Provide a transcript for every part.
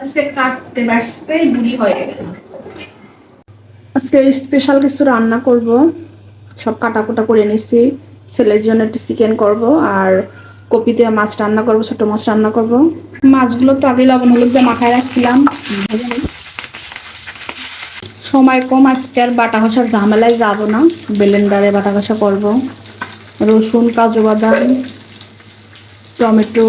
আজকে কাটতে বুড়ি হয়ে গেল। আজকে স্পেশাল কিছু রান্না করব। সব কাটাকুটা করে নিছি। ছেলের জন্য একটু চিকেন করব আর কপি দিয়ে মাছ রান্না করব, ছোট মাছ রান্না করব। মাছগুলো তো আগে লবণ হলুদ দিয়ে মাখায় রাখছিলাম। সময় কম, আজকে আর বাটা কষার ঝামেলায় যাব না। ব্লেন্ডারে বাটা কষা করব। রসুন, কাজু বাদাম, টমেটো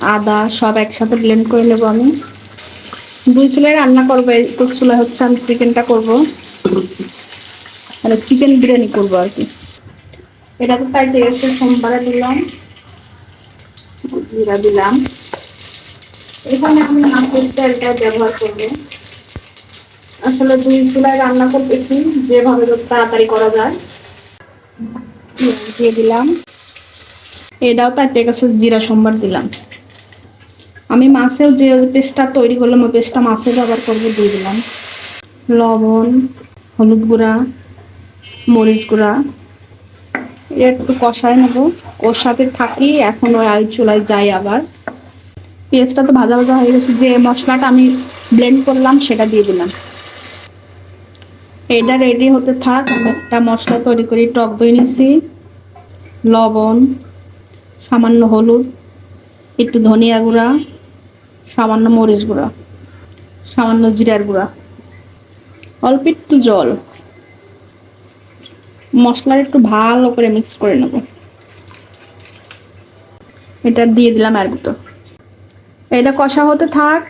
আদা সব একসাথে ব্লেন্ড করে নেব আমি। দুই চুলায় রান্না করব এই চুলা হচ্ছে আমি চিকেনটা করব। মানে চিকেন বিরিয়ানি করব আর কি। এটা তো তাই এসে সোমবারে দিলাম। জিরা দিলাম। এখানে আমি মাছের তেলটা ব্যবহার করব। আসলে দুই চুলায় রান্না করতেছি, যেভাবে তাড়াতাড়ি করা যায়। দিয়ে দিলাম। এটাও তার কাছে জিরা সোমবার দিলাম। আমি মাছেও যে পেস্টটা তৈরি করলাম, ওই পেস্টটা মাছে ব্যবহার করব, দিয়ে দিলাম। লবণ, হলুদ গুঁড়া, মরিচ গুঁড়া। একটু কষায় নেব। কষাতে থাকি, এখন ওই আই চুলায় যাই আবার। পেঁয়াজটা তো ভাজা ভাজা হয়ে গেছে, যে মশলাটা আমি ব্লেন্ড করলাম, সেটা দিয়ে দিলাম। এটা রেডি হতে থাক, আমি একটা মশলা তৈরি করি, টক দই নিছি, লবণ, সামান্য হলুদ, একটু ধনিয়া গুঁড়া। সামান্য মরিচ গুঁড়া, সামান্য জিরার গুঁড়া, অল্প একটু জল। মশলার একটু ভালো করে মিক্স করে নেব। এটা দিয়ে দিলাম এর ভিতর। এটা কষা হতে থাক।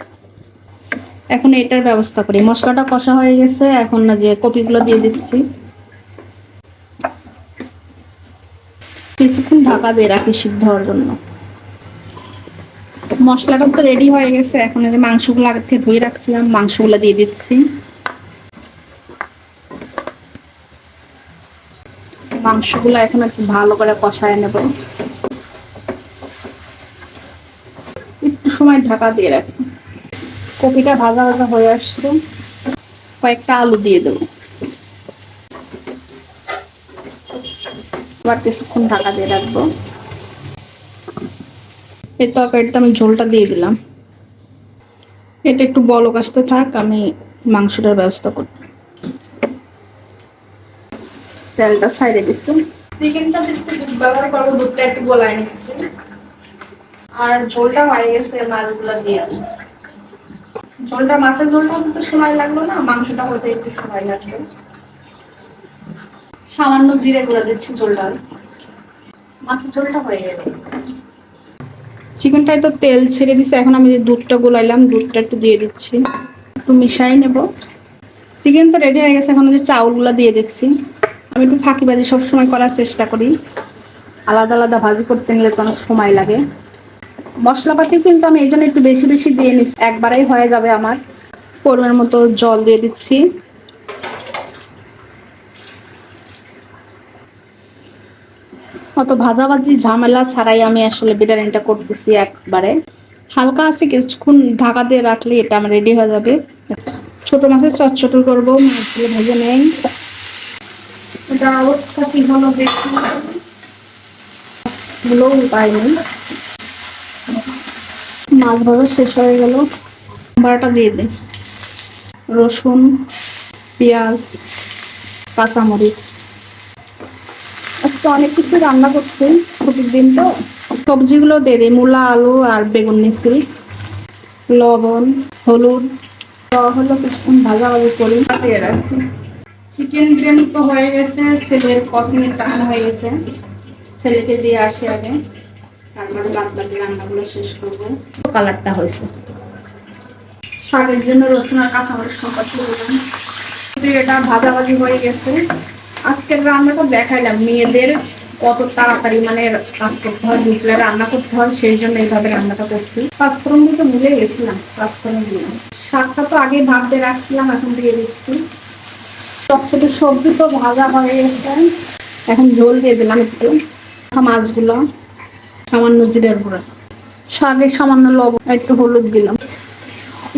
এখন এটার ব্যবস্থা করি। মশলাটা কষা হয়ে গেছে। এখন না যে কপিগুলো দিয়ে দিচ্ছি। কিছুক্ষণ ঢাকা দিয়ে রাখি সিদ্ধ হওয়ার জন্য। মশলাটা তো রেডি হয়ে গেছে। এখন যে মাংসগুলো আগে থেকে ধুয়ে রাখছিলাম, মাংসগুলো দিয়ে দিচ্ছি। মাংসগুলো এখন একটু ভালো করে কষায় নেব। একটু সময় ঢাকা দিয়ে রাখি কপিটা ভাজা ভাজা হয়ে আসছে। কয়েকটা আলু দিয়ে দেবো। আবার কিছুক্ষণ ঢাকা দিয়ে রাখব। এই তরকারিতে আমি ঝোলটা দিয়ে দিলাম। এটা একটু বলক আসতে থাক, আমি মাংসটার ব্যবস্থা করব। তেলটা সাইডে দিচ্ছি চিকেনটা দুধ ব্যবহার করব দুধটা একটু গোলায় নিচ্ছি আর ঝোলটা হয়ে গেছে, মাছগুলো দিয়ে দিই। ঝোলটা, মাছের ঝোলটা হতে সময় লাগল না, মাংসটা হতে একটু সময় লাগবে। সামান্য জিরে গুঁড়া দিচ্ছি ঝোলটা। মাছের ঝোলটা হয়ে গেল। চিকেনটায় তো তেল ছেড়ে দিছে, এখন আমি যে দুধটা গোলাইলাম, দুধটা একটু দিয়ে দিচ্ছি। একটু মিশাই নেব। চিকেন তো রেডি হয়ে গেছে, এখন যে চাউলগুলো দিয়ে দিচ্ছি। আমি একটু ফাঁকিবাজি সবসময় করার চেষ্টা করি। আলাদা আলাদা ভাজি করতে নিলে তো অনেক সময় লাগে। মশলাপাতি কিন্তু আমি এই জন্য একটু বেশি বেশি দিয়ে নিচ্ছি। একবারেই হয়ে যাবে আমার। পরিমাণ মতো জল দিয়ে দিচ্ছি। অত ভাজাভাজি ঝামেলা ছাড়াই আমি আসলে বিরিয়ানিটা করতেছি একবারে। হালকা আছে, কিছুক্ষণ ঢাকা দিয়ে রাখলে এটা আমার রেডি হয়ে যাবে। ছোট মাছের চটচট করব মাছগুলো ভেজে নেই। এটা মাছ ভাজা শেষ হয়ে গেল। বারোটা দিয়ে দে রসুন, পেঁয়াজ, কাঁচামরিচ। আজকে অনেক কিছু রান্না করছি ছুটির দিন তো। সবজিগুলো দিয়ে দিই মূলা আলু আর বেগুন নিচ্ছি লবণ হলুদ হলো কিছুক্ষণ ভাজা ভাজি করি। দিয়ে রাখি। চিকেন বিরিয়ানি তো হয়ে গেছে ছেলের কসমের টাকানো হয়ে গেছে। ছেলেকে দিয়ে আসি আগে। তারপরে বাদ বাকি রান্নাগুলো শেষ করব। কালারটা হয়েছে। শাকের জন্য রসুন আর কাঁচামরিচ সম্পর্ক দিলাম এটা ভাজাভাজি হয়ে গেছে। আজকের রান্নাটা দেখাইলাম। মেয়েদের কত তাড়াতাড়ি মানে কাজ করতে হয় দুপুরে রান্না করতে হয়, সেই জন্য এইভাবে রান্নাটা করছি। পাঁচফোড়ন দিতে ভুলে গেছিলাম, পাঁচফোড়ন দিলাম শাকটা তো আগে ভাবতে রাখছিলাম, এখন দিয়ে দিচ্ছি। চটচটে সবজি তো ভাজা হয়ে গেছে। এখন ঝোল দিয়ে দিলাম একটু। মাছগুলো, সামান্য জিরের গুঁড়া। শাকে সামান্য লবণ একটু হলুদ দিলাম।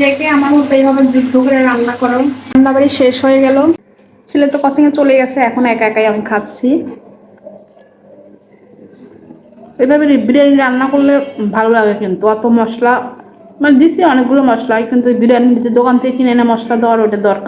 দেখে আমার মতো এইভাবে যুদ্ধ করে রান্না করো। রান্না বাড়ি শেষ হয়ে গেল। ছেলে তো কসিংয়ে চলে গেছে, এখন একা একাই আমি খাচ্ছি। এভাবে বিরিয়ানি রান্না করলে ভালো লাগে কিন্তু। অত মশলা মানে দিছি অনেকগুলো মশলা কিন্তু বিরিয়ানি দোকান থেকে কিনে এনে মশলা দেওয়ার ওটা দরকার।